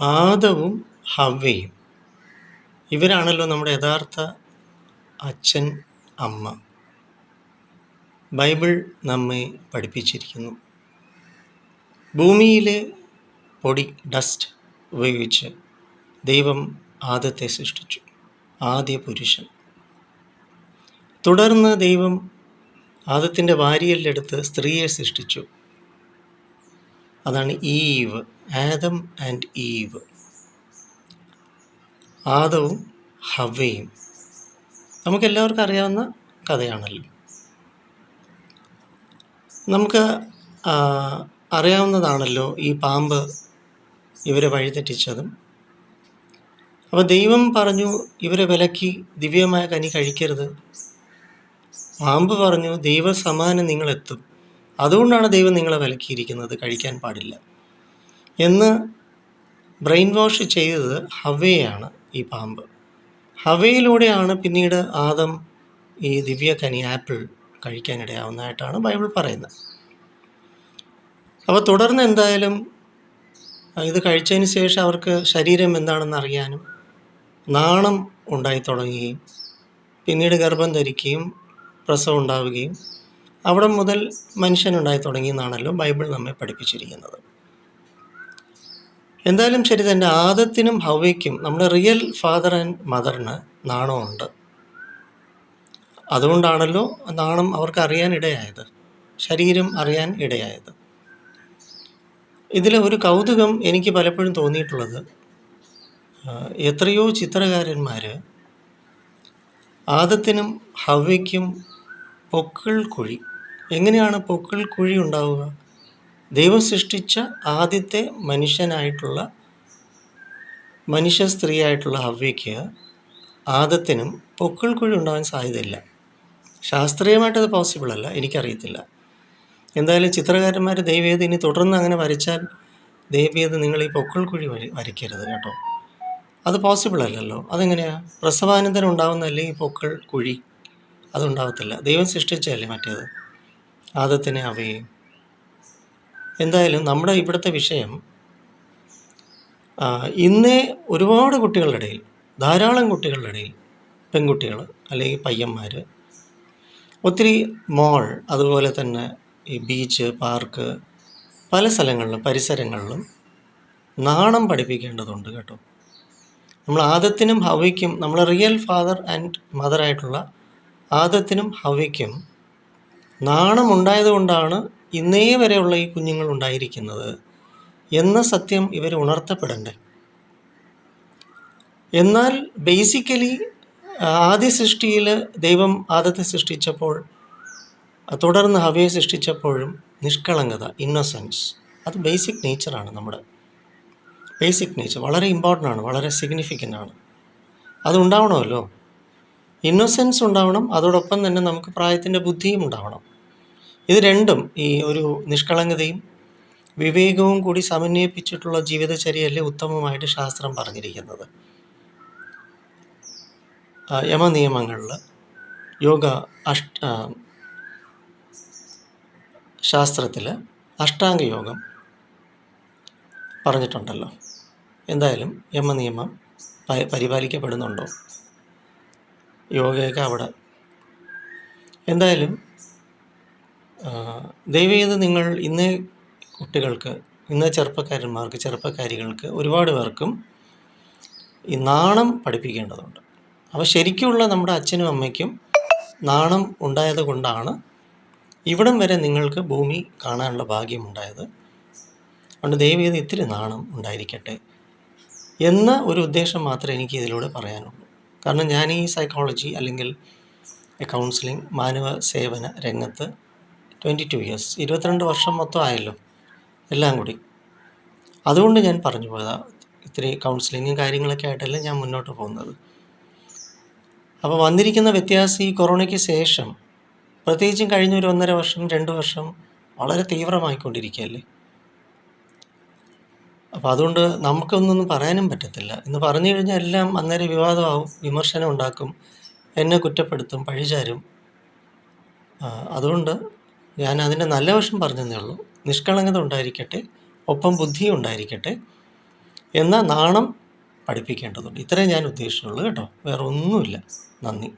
ആദവും ഹവ്വയും. ഇവരാണല്ലോ നമ്മുടെ യഥാർത്ഥ അച്ഛൻ അമ്മ. ബൈബിൾ നമ്മെ പഠിപ്പിച്ചിരിക്കുന്നു. ഭൂമിയിലെ പൊടി ഡസ്റ്റ് ഉപയോഗിച്ച് ദൈവം ആദത്തെ സൃഷ്ടിച്ചു. ആദ്യ പുരുഷൻ. തുടർന്ന് ദൈവം ആദത്തിന്റെ വാരിയല്ലെടുത്ത് സ്ത്രീയെ സൃഷ്ടിച്ചു. അതാണ് ഈവ് ആദം ആൻഡ് ഈവ്. ആദവും ഹവയും നമുക്കെല്ലാവർക്കും അറിയാവുന്ന കഥയാണല്ലോ. നമുക്ക് അറിയാവുന്നതാണല്ലോ ഈ പാമ്പ് ഇവരെ വഴിതെറ്റിച്ചതും. അപ്പോൾ ദൈവം പറഞ്ഞു ഇവരെ വിലക്കി ദിവ്യമായ കനി കഴിക്കരുത്. പാമ്പ് പറഞ്ഞു ദൈവസമാനം നിങ്ങളെത്തും. അതുകൊണ്ടാണ് ദൈവം നിങ്ങളെ വിലക്കിയിരിക്കുന്നത് കഴിക്കാൻ പാടില്ല. എന്ന് ബ്രെയിൻ വാഷ് ചെയ്തത് ഹവയാണ് ഈ പാമ്പ്. ഹവയിലൂടെയാണ് പിന്നീട് ആദം ഈ ദിവ്യ കനി ആപ്പിൾ കഴിക്കാനിടയാവുന്നതായിട്ടാണ് ബൈബിൾ പറയുന്നത്. അപ്പോൾ തുടർന്ന് എന്തായാലും ഇത് കഴിച്ചതിന് ശേഷം അവർക്ക് ശരീരം എന്താണെന്ന് അറിയാനും നാണം ഉണ്ടായി തുടങ്ങുകയും പിന്നീട് ഗർഭം ധരിക്കുകയും പ്രസവം ഉണ്ടാവുകയും അവിടെ മുതൽ മനുഷ്യനുണ്ടായി തുടങ്ങിയെന്നാണല്ലോ ബൈബിൾ നമ്മെ പഠിപ്പിച്ചിരിക്കുന്നത്. എന്തായാലും ശരി തന്നെ ആദത്തിനും ഹവയ്ക്കും നമ്മുടെ റിയൽ ഫാദർ ആൻഡ് മദറിന് നാണമുണ്ട്. അതുകൊണ്ടാണല്ലോ നാണം അവർക്ക് അറിയാൻ ഇടയായത് ശരീരം അറിയാൻ ഇടയായത്. ഇതിലെ ഒരു കൗതുകം എനിക്ക് പലപ്പോഴും തോന്നിയിട്ടുള്ളത് എത്രയോ ചിത്രകാരന്മാർ ആദത്തിനും ഹവയ്ക്കും പൊക്കിൾ കുഴി എങ്ങനെയാണ് പൊക്കിൾ കുഴി ഉണ്ടാവുക? ദൈവം സൃഷ്ടിച്ച ആദ്യത്തെ മനുഷ്യനായിട്ടുള്ള മനുഷ്യ സ്ത്രീയായിട്ടുള്ള ഹവ്യയ്ക്ക് ആദത്തിനും പൊക്കിൾ കുഴി ഉണ്ടാവാൻ സാധ്യതയില്ല. ശാസ്ത്രീയമായിട്ടത് പോസിബിൾ അല്ല എനിക്കറിയത്തില്ല. എന്തായാലും ചിത്രകാരന്മാർ ദൈവീയത ഇനി തുടർന്ന് അങ്ങനെ വരച്ചാൽ ദൈവീയത നിങ്ങൾ ഈ പൊക്കിൾ കുഴി വരി വരയ്ക്കരുത് കേട്ടോ. അത് പോസിബിൾ അല്ലല്ലോ. അതെങ്ങനെയാ? പ്രസവാനന്തരം ഉണ്ടാവുന്നതല്ലേ ഈ പൊക്കിൾ കുഴി? അതുണ്ടാവത്തില്ല. ദൈവം സൃഷ്ടിച്ചതല്ലേ മറ്റേത്? ആദത്തിനെ അവയെ എന്തായാലും നമ്മുടെ ഇവിടുത്തെ വിഷയം ഇന്നേ ഒരുപാട് കുട്ടികളുടെ ഇടയിൽ ധാരാളം കുട്ടികളുടെ ഇടയിൽ പെൺകുട്ടികൾ അല്ലെങ്കിൽ പയ്യന്മാർ ഒത്തിരി മോൾ അതുപോലെ തന്നെ ഈ ബീച്ച് പാർക്ക് പല സ്ഥലങ്ങളിലും പരിസരങ്ങളിലും നാണം പഠിപ്പിക്കേണ്ടതുണ്ട് കേട്ടോ. നമ്മൾ ആദത്തിനും ഹവയ്ക്കും നമ്മൾ റിയൽ ഫാദർ ആൻഡ് മദറായിട്ടുള്ള ആദത്തിനും ഹവയ്ക്കും നാണം ഉണ്ടായതുകൊണ്ടാണ് ഇന്നേ വരെയുള്ള ഈ കുഞ്ഞുങ്ങൾ ഉണ്ടായിരിക്കുന്നത് എന്ന സത്യം ഇവർ ഉണർത്തപ്പെടണ്ടേ? എന്നാൽ ബേസിക്കലി ആദ്യ സൃഷ്ടിയിൽ ദൈവം ആദത്തെ സൃഷ്ടിച്ചപ്പോൾ തുടർന്ന് ഹവയെ സൃഷ്ടിച്ചപ്പോഴും നിഷ്കളങ്കത ഇന്നസെൻസ് അത് ബേസിക് നേച്ചറാണ് നമ്മുടെ. ബേസിക് നേച്ചർ വളരെ ഇമ്പോർട്ടന്റ് ആണ് വളരെ സിഗ്നിഫിക്കന്റ് ആണ്. അത് ഉണ്ടാവണമല്ലോ. ഇന്നസെൻസ് ഉണ്ടാവണം അതോടൊപ്പം തന്നെ നമുക്ക് പ്രായത്തിന്റെ ബുദ്ധിയും ഉണ്ടാവണം. ഇത് രണ്ടും ഈ ഒരു നിഷ്കളങ്കതയും വിവേകവും കൂടി സമന്വയിപ്പിച്ചിട്ടുള്ള ജീവിതചര്യയല്ലേ ഉത്തമമായിട്ട് ശാസ്ത്രം പറഞ്ഞിരിക്കുന്നത്. യമനിയമങ്ങളിൽ യോഗ അഷ്ട ശാസ്ത്രത്തിൽ അഷ്ടാംഗ യോഗം പറഞ്ഞിട്ടുണ്ടല്ലോ. എന്തായാലും യമനിയമം പരിപാലിക്കപ്പെടുന്നുണ്ടോ? യോഗയൊക്കെ അവിടെ. എന്തായാലും ദയവേത് നിങ്ങൾ ഇന്ന് കുട്ടികൾക്ക് ഇന്ന് ചെറുപ്പക്കാരന്മാർക്ക് ചെറുപ്പക്കാരികൾക്ക് ഒരുപാട് പേർക്കും ഈ നാണം പഠിപ്പിക്കേണ്ടതുണ്ട്. അപ്പോൾ ശരിക്കുള്ള നമ്മുടെ അച്ഛനും അമ്മയ്ക്കും നാണം ഉണ്ടായത് കൊണ്ടാണ് ഇവിടം വരെ നിങ്ങൾക്ക് ഭൂമി കാണാനുള്ള ഭാഗ്യം ഭാഗ്യമുണ്ടായത് അതുകൊണ്ട് ദയവേത് ഇത്തിരി നാണം ഉണ്ടായിരിക്കട്ടെ എന്ന ഒരു ഉദ്ദേശം മാത്രമേ എനിക്ക് ഇതിലൂടെ പറയാനുള്ളൂ. കാരണം ഞാൻ ഈ സൈക്കോളജി അല്ലെങ്കിൽ കൗൺസിലിംഗ് മാനവ സേവന രംഗത്ത് ട്വന്റി ടു ഇയേഴ്സ് ഇരുപത്തിരണ്ട് വർഷം മൊത്തം ആയല്ലോ. എല്ലാം കൂടി. അതുകൊണ്ട് ഞാൻ പറഞ്ഞു പോയതാ. ഇത്തിരി കൗൺസിലിങ്ങും കാര്യങ്ങളൊക്കെ ആയിട്ടല്ല ഞാൻ മുന്നോട്ട് പോകുന്നത്. അപ്പോൾ വന്നിരിക്കുന്ന വ്യത്യാസം ഈ കൊറോണയ്ക്ക് ശേഷം പ്രത്യേകിച്ചും കഴിഞ്ഞ ഒരു ഒന്നര വർഷം രണ്ട് വർഷം വളരെ തീവ്രമായിക്കൊണ്ടിരിക്കുകയല്ലേ? അപ്പോൾ അതുകൊണ്ട് നമുക്കൊന്നും പറയാനും പറ്റത്തില്ല. എന്ന് പറഞ്ഞു കഴിഞ്ഞാൽ എല്ലാം അന്നേരം വിവാദമാവും വിമർശനം ഉണ്ടാക്കും എന്നെ കുറ്റപ്പെടുത്തും പഴിചാരും. അതുകൊണ്ട് ഞാൻ അതിന്റെ നല്ല വശം പറഞ്ഞതേ ഉള്ളൂ. നിഷ്കളങ്കത ഉണ്ടായിരിക്കട്ടെ ഒപ്പം ബുദ്ധിയും ഉണ്ടായിരിക്കട്ടെ എന്നാൽ നാണം പഠിപ്പിക്കേണ്ടതുണ്ട്. ഇത്രയും ഞാൻ ഉദ്ദേശിച്ചുള്ളൂ കേട്ടോ. വേറെ ഒന്നുമില്ല നന്ദി.